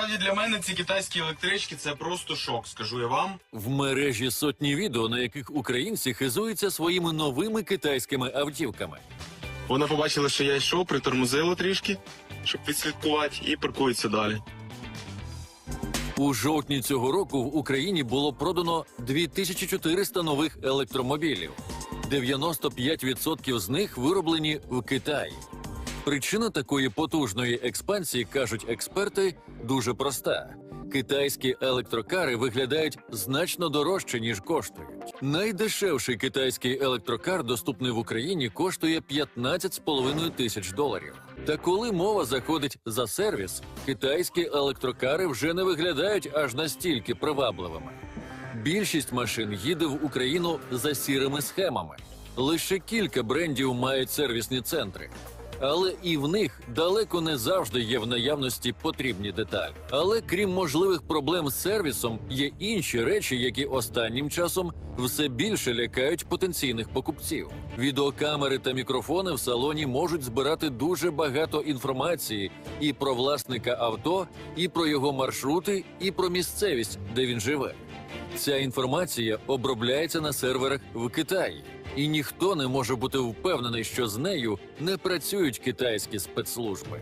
насправді для мене ці китайські електрички це просто шок, скажу я вам. В мережі сотні відео, на яких українці хизуються своїми новими китайськими автівками. Вона побачила, що я йшов, притормозила трішки, щоб відслідкувати, і паркується далі. У жовтні цього року в Україні було продано 2400 нових електромобілів. 95% з них вироблені в Китаї. Причина такої потужної експансії, кажуть експерти, дуже проста. Китайські електрокари виглядають значно дорожче, ніж коштують. Найдешевший китайський електрокар, доступний в Україні, коштує 15,5 тисяч доларів. Та коли мова заходить за сервіс, китайські електрокари вже не виглядають аж настільки привабливими. Більшість машин їде в Україну за сірими схемами. Лише кілька брендів мають сервісні центри. Але і в них далеко не завжди є в наявності потрібні деталі. Але крім можливих проблем з сервісом, є інші речі, які останнім часом все більше лякають потенційних покупців. Відеокамери та мікрофони в салоні можуть збирати дуже багато інформації і про власника авто, і про його маршрути, і про місцевість, де він живе. Ця інформація обробляється на серверах в Китаї, і ніхто не може бути впевнений, що з нею не працюють китайські спецслужби.